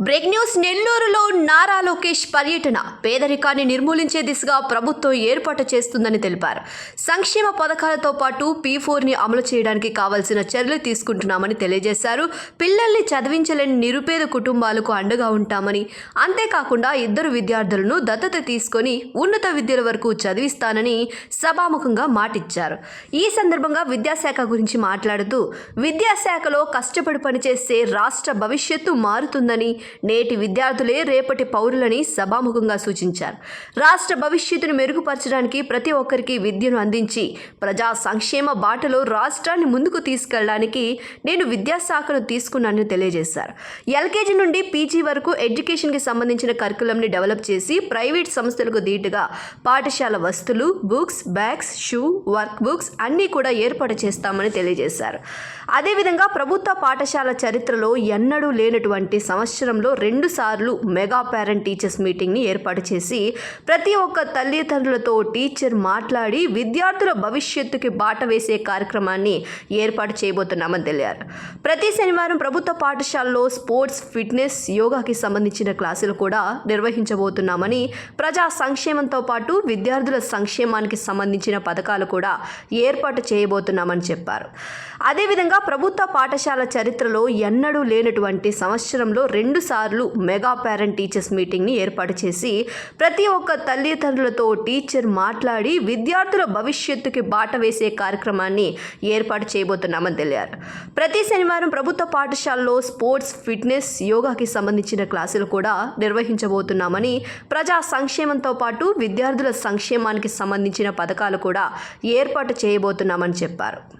Break news నెల్లూరులో నారా లోకేష్ పర్యటన. పేదరికాన్ని నిర్మూలించే దిశగా ప్రభుత్వం ఏర్పాటు చేస్తుందని తెలిపారు. సంక్షేమ పథకాలతో పాటు పీ ఫోర్ని అమలు చేయడానికి కావాల్సిన చర్యలు తీసుకుంటున్నామని తెలియజేశారు. పిల్లల్ని చదివించలేని నిరుపేద కుటుంబాలకు అండగా ఉంటామని అంతేకాకుండా ఇద్దరు విద్యార్థులను దత్తత తీసుకొని ఉన్నత విద్యల వరకు చదివిస్తానని సభాముఖంగా మాటిచ్చారు. ఈ సందర్భంగా విద్యాశాఖ గురించి మాట్లాడుతూ విద్యాశాఖలో కష్టపడి పనిచేస్తే రాష్ట్ర భవిష్యత్తు మారుతుందని నేటి విద్యార్థులే రేపటి పౌరులని సభాముఖంగా సూచించారు. రాష్ట్ర భవిష్యత్తును మెరుగుపరచడానికి ప్రతి ఒక్కరికి విద్యను అందించి ప్రజా సంక్షేమ బాటలో రాష్ట్రాన్ని ముందుకు తీసుకెళ్ళడానికి నేను విద్యాశాఖను తీసుకున్నానని తెలియజేశారు. ఎల్కేజీ నుండి పీజీ వరకు ఎడ్యుకేషన్కి సంబంధించిన కరికులంని డెవలప్ చేసి ప్రైవేట్ సంస్థలకు దీటుగా పాఠశాల వస్తువులు books bags shoe work books అన్నీ కూడా ఏర్పాటు చేస్తామని తెలియజేశారు. అదేవిధంగా ప్రభుత్వ పాఠశాల చరిత్రలో ఎన్నడూ లేనటువంటి సంవత్సరం సంవత్సరంలో రెండు సార్లు మెగా పేరెంట్ టీచర్స్ మీటింగ్ని ఏర్పాటు చేసి ప్రతి ఒక్క తల్లిదండ్రులతో టీచర్ మాట్లాడి విద్యార్థుల భవిష్యత్తుకి బాట వేసే కార్యక్రమాన్ని ఏర్పాటు చేయబోతున్నామని తెలిపారు. ప్రతి శనివారం ప్రభుత్వ పాఠశాలలో స్పోర్ట్స్ ఫిట్నెస్ యోగాకి సంబంధించిన క్లాసులు కూడా నిర్వహించబోతున్నామని ప్రజా సంక్షేమంతో పాటు విద్యార్థుల సంక్షేమానికి సంబంధించిన పథకాలు కూడా ఏర్పాటు చేయబోతున్నామని చెప్పారు. అదేవిధంగా ప్రభుత్వ పాఠశాల చరిత్రలో ఎన్నడూ లేనటువంటి సంవత్సరంలో రెండు సార్లు మెగా పేరెంట్ టీచర్స్ మీటింగ్ని ఏర్పాటు చేసి ప్రతి ఒక్క తల్లిదండ్రులతో టీచర్ మాట్లాడి విద్యార్థుల భవిష్యత్తుకి బాట వేసే కార్యక్రమాన్ని ఏర్పాటు చేయబోతున్నామని తెలిపారు. ప్రతి శనివారం ప్రభుత్వ పాఠశాలలో స్పోర్ట్స్ ఫిట్నెస్ యోగాకి సంబంధించిన క్లాసులు కూడా నిర్వహించబోతున్నామని ప్రజా సంక్షేమంతో పాటు విద్యార్థుల సంక్షేమానికి సంబంధించిన పథకాలు కూడా ఏర్పాటు చేయబోతున్నామని చెప్పారు.